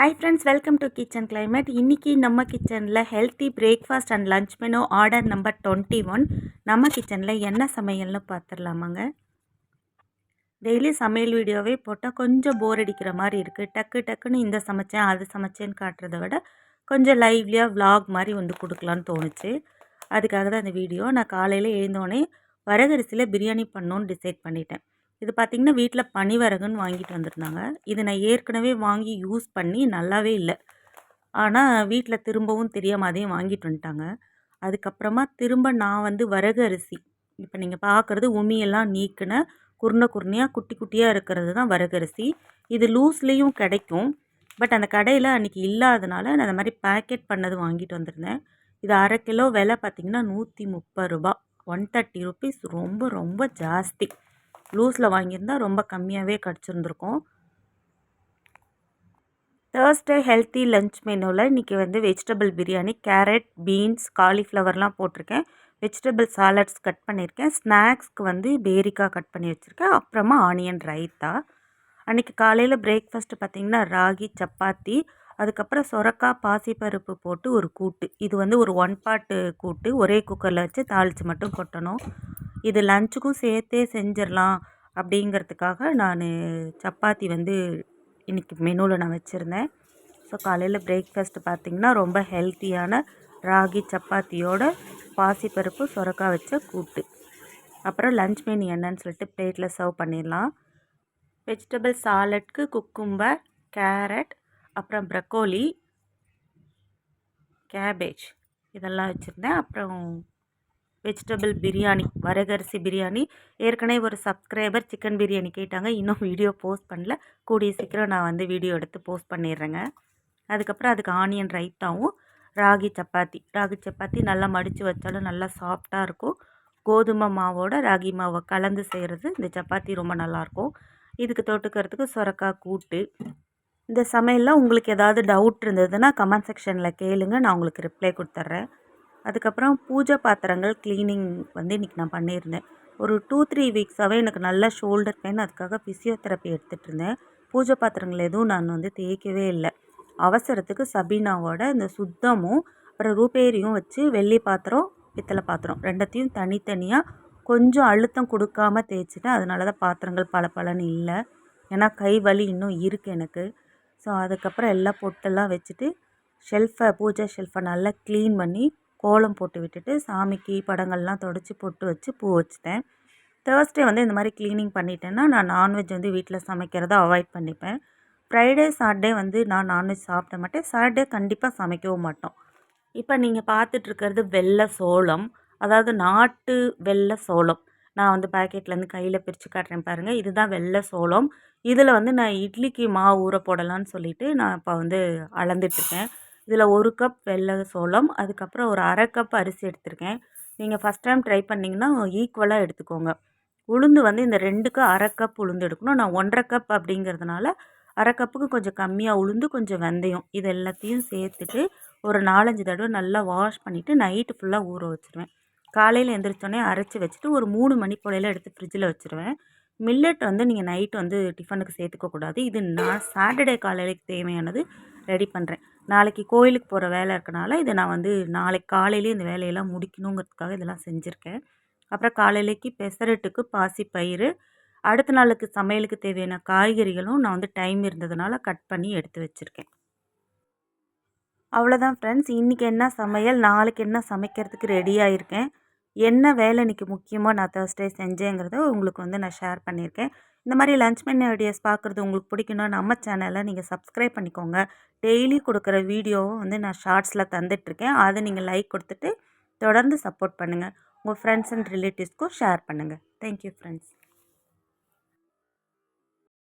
Hi friends welcome to kitchen climate இன்றைக்கி நம்ம கிச்சனில் healthy breakfast and lunch menu order number twenty one நம்ம கிச்சனில் என்ன சமையல்னு பார்த்துடலாமாங்க டெய்லி சமையல் வீடியோவே போட்டால் கொஞ்சம் போர் அடிக்கிற மாதிரி இருக்குது டக்கு டக்குன்னு இந்த சமைச்சேன் அது சமைச்சேன்னு காட்டுறத விட கொஞ்சம் லைவ்லியாக விலாக் மாதிரி வந்து கொடுக்கலான்னு தோணுச்சு. அதுக்காக தான் இந்த வீடியோ. நான் காலையில் எழுந்தோடனே வரகரிசியில் பிரியாணி பண்ணணுன்னு டிசைட் பண்ணிட்டேன். இது பார்த்திங்கன்னா வீட்டில் பனிவரகுன்னு வாங்கிட்டு வந்திருந்தாங்க. இது நான் ஏற்கனவே வாங்கி யூஸ் பண்ணி நல்லாவே இல்லை. ஆனால் வீட்டில் திரும்பவும் தெரியாமல் அதையும் வாங்கிட்டு வந்துட்டாங்க. அதுக்கப்புறமா திரும்ப நான் வந்து வரகு அரிசி இப்போ நீங்கள் பார்க்குறது உமியெல்லாம் நீக்கின குருணை குருணையாக குட்டி குட்டியாக இருக்கிறது தான் வரகரிசி இது லூஸ்லேயும் கிடைக்கும். பட் அந்த கடையில் அன்றைக்கி இல்லாதனால நான் அந்த மாதிரி பேக்கெட் பண்ணது வாங்கிட்டு வந்திருந்தேன். இது அரை கிலோ விலை பார்த்திங்கன்னா நூற்றி முப்பது ரூபா. ஒன் தேர்ட்டி ருபீஸ் ரொம்ப ரொம்ப ஜாஸ்தி. லூஸில் வாங்கியிருந்தா ரொம்ப கம்மியாகவே கிடச்சிருந்துருக்கும். தேர்ஸ்டே ஹெல்த்தி லஞ்ச் மெனுவில் இன்றைக்கி வந்து வெஜிடபிள் பிரியாணி கேரட் பீன்ஸ் காலிஃப்ளவர்லாம் போட்டிருக்கேன். வெஜிடபிள் சாலட்ஸ் கட் பண்ணியிருக்கேன். ஸ்நாக்ஸ்க்கு வந்து பேரிக்காய் கட் பண்ணி வச்சுருக்கேன். அப்புறமா ஆனியன் ரைத்தா. அன்றைக்கி காலையில் பிரேக்ஃபாஸ்ட்டு பார்த்திங்கன்னா ராகி சப்பாத்தி அதுக்கப்புறம் சொரக்காய் பாசிப்பருப்பு போட்டு ஒரு கூட்டு. இது வந்து ஒரு ஒன் பாட்டு கூட்டு. ஒரே குக்கரில் வச்சு தாளித்து மட்டும் கொட்டணும். இது லஞ்சுக்கும் சேர்த்தே செஞ்சிடலாம் அப்படிங்கிறதுக்காக நான் சப்பாத்தி வந்து இன்றைக்கி மெனுவில் நான் வச்சுருந்தேன். ஸோ காலையில் பிரேக்ஃபாஸ்ட்டு பார்த்திங்கன்னா ரொம்ப ஹெல்த்தியான ராகி சப்பாத்தியோட பாசிப்பருப்பு சொரக்காய் வச்ச கூட்டு. அப்புறம் லஞ்ச் மெனு என்னன்னு சொல்லிட்டு பிளேட்டில் சர்வ் பண்ணிடலாம். வெஜிடபிள் சாலட்க்கு குக்கும்பர் கேரட் அப்புறம் ப்ரக்கோலி கேபேஜ் இதெல்லாம் வச்சுருந்தேன். அப்புறம் வெஜிடபிள் பிரியாணி வரகரிசி பிரியாணி ஏற்கனவே ஒரு சப்ஸ்கிரைபர் சிக்கன் பிரியாணி கேட்டாங்க. இன்னும் வீடியோ போஸ்ட் பண்ணல. கூடிய சீக்கிரம் நான் வந்து வீடியோ எடுத்து போஸ்ட் பண்ணிடுறேங்க. அதுக்கப்புறம் அதுக்கு ஆனியன் ரைத்தாவும் ராகி சப்பாத்தி. ராகி சப்பாத்தி நல்லா மடித்து வச்சாலும் நல்லா சாஃப்டாக இருக்கும். கோதுமை மாவோட ராகி மாவை கலந்து செய்கிறது இந்த சப்பாத்தி ரொம்ப நல்லாயிருக்கும் இதுக்கு தொட்டுக்கிறதுக்கு சுரக்காய் கூட்டு இந்த சமையலில் உங்களுக்கு ஏதாவது டவுட் இருந்ததுன்னா கமெண்ட் செக்ஷனில் கேளுங்க. நான் உங்களுக்கு ரிப்ளை கொடுத்துட்றேன் அதுக்கப்புறம் பூஜை பாத்திரங்கள் க்ளீனிங் வந்து இன்றைக்கி நான் பண்ணியிருந்தேன். ஒரு டூ த்ரீ வீக்ஸாகவே எனக்கு நல்ல ஷோல்டர் பெயின் அதுக்காக ஃபிசியோதெரப்பி எடுத்துகிட்டு இருந்தேன். பூஜை பாத்திரங்கள் எதுவும் நான் வந்து தேய்க்கவே இல்லை. அவசரத்துக்கு சபீனாவோட இந்த சுத்தமும் அப்புறம் ரூபேரியும் வச்சு வெள்ளி பாத்திரம் பித்தளை பாத்திரம் ரெண்டத்தையும் தனித்தனியாக கொஞ்சம் அழுத்தம் கொடுக்காம தேய்ச்சிட்டேன். அதனால தான் பாத்திரங்கள் பல பலன்னு இல்லை. ஏன்னா கை வலி இன்னும் இருக்குது எனக்கு. ஸோ அதுக்கப்புறம் எல்லாம் பொட்டெல்லாம் வச்சுட்டு ஷெல்ஃபை பூஜை ஷெல்ஃபை நல்லா க்ளீன் பண்ணி கோலம் போட்டு விட்டுட்டு சாமிக்கு படங்கள்லாம் தொடச்சி பொட்டு வச்சு பூ வச்சுட்டேன். தேர்ஸ்டே வந்து இந்த மாதிரி க்ளீனிங் பண்ணிட்டேன்னா நான் நான்வெஜ் வந்து வீட்டில் சமைக்கிறத அவாய்ட் பண்ணிப்பேன். ஃப்ரைடே சாட்டர்டே வந்து நான் நான்வெஜ் சாப்பிட மாட்டேன். சாட்டர்டே கண்டிப்பாக சமைக்கவும் மாட்டோம். இப்போ நீங்கள் பார்த்துட்ருக்கிறது வெள்ளை சோளம். அதாவது நாட்டு வெள்ளை சோளம். நான் வந்து பேக்கெட்லேருந்து கையில் பிரித்து காட்டுறேன் பாருங்கள் இதுதான் வெள்ளை சோளம். இதில் வந்து நான் இட்லிக்கு மாவு ஊற போடலான்னு சொல்லிவிட்டு நான் இப்போ வந்து அளந்துட்டுருக்கேன். இதில் ஒரு கப் வெள்ளை சோளம் அதுக்கப்புறம் ஒரு அரை கப் அரிசி எடுத்திருக்கேன். நீங்கள் ஃபஸ்ட் டைம் ட்ரை பண்ணிங்கன்னா ஈக்குவலாக எடுத்துக்கோங்க. உளுந்து வந்து இந்த ரெண்டுக்கு அரை கப் உளுந்து எடுக்கணும். நான் ஒன்றரை கப் அப்படிங்கிறதுனால அரை கப்புக்கு கொஞ்சம் கம்மியாக உளுந்து கொஞ்சம் வெந்தயம் இது எல்லாத்தையும் சேர்த்துட்டு ஒரு நாலஞ்சு தடவை நல்லா வாஷ் பண்ணிவிட்டு நைட்டு ஃபுல்லாக ஊற வச்சுருவேன். காலையில் எந்திரிச்சோடனே அரைச்சி வச்சுட்டு ஒரு மூணு மணி போலையில் எடுத்து ஃப்ரிட்ஜில் வச்சுருவேன். மில்லட் வந்து நீங்கள் நைட் வந்து டிஃபனுக்கு சேர்த்துக்கக்கூடாது இது நான் சாட்டர்டே காலையிலைக்கு தேவையானது ரெடி பண்ணுறேன் நாளைக்கு கோயிலுக்கு போகிற வேலை இருக்கனால இதை நான் வந்து நாளைக்கு காலையிலே இந்த வேலையெல்லாம் முடிக்கணுங்கிறதுக்காக இதெல்லாம் செஞ்சுருக்கேன். அப்புறம் காலையிலைக்கு பெசரட்டுக்கு பாசி பயிறு அடுத்த நாளுக்கு சமையலுக்கு தேவையான காய்கறிகளும் நான் வந்து டைம் இருந்ததுனால கட் பண்ணி எடுத்து வச்சுருக்கேன். அவ்வளோதான் ஃப்ரெண்ட்ஸ் இன்றைக்கி என்ன சமையல்? நாளைக்கு என்ன சமைக்கிறதுக்கு ரெடியாக இருக்கேன். என்ன வேலை இன்றைக்கி முக்கியமாக நான் தேர்ஸ்டே செஞ்சேங்கிறத உங்களுக்கு வந்து நான் ஷேர் பண்ணியிருக்கேன். இந்த மாதிரி லஞ்ச் மென் ஐடியாஸ் பார்க்குறது உங்களுக்கு பிடிக்குன்னா நம்ம சேனலை நீங்கள் சப்ஸ்கிரைப் பண்ணிக்கோங்க. டெய்லி கொடுக்குற வீடியோவும் வந்து நான் ஷார்ட்ஸில் தந்துட்டுருக்கேன். அதை நீங்கள் லைக் கொடுத்துட்டு தொடர்ந்து சப்போர்ட் பண்ணுங்கள் உங்கள் ஃப்ரெண்ட்ஸ் அண்ட் ரிலேட்டிவ்ஸ்க்கும் ஷேர் பண்ணுங்கள் தேங்க்யூ ஃப்ரெண்ட்ஸ்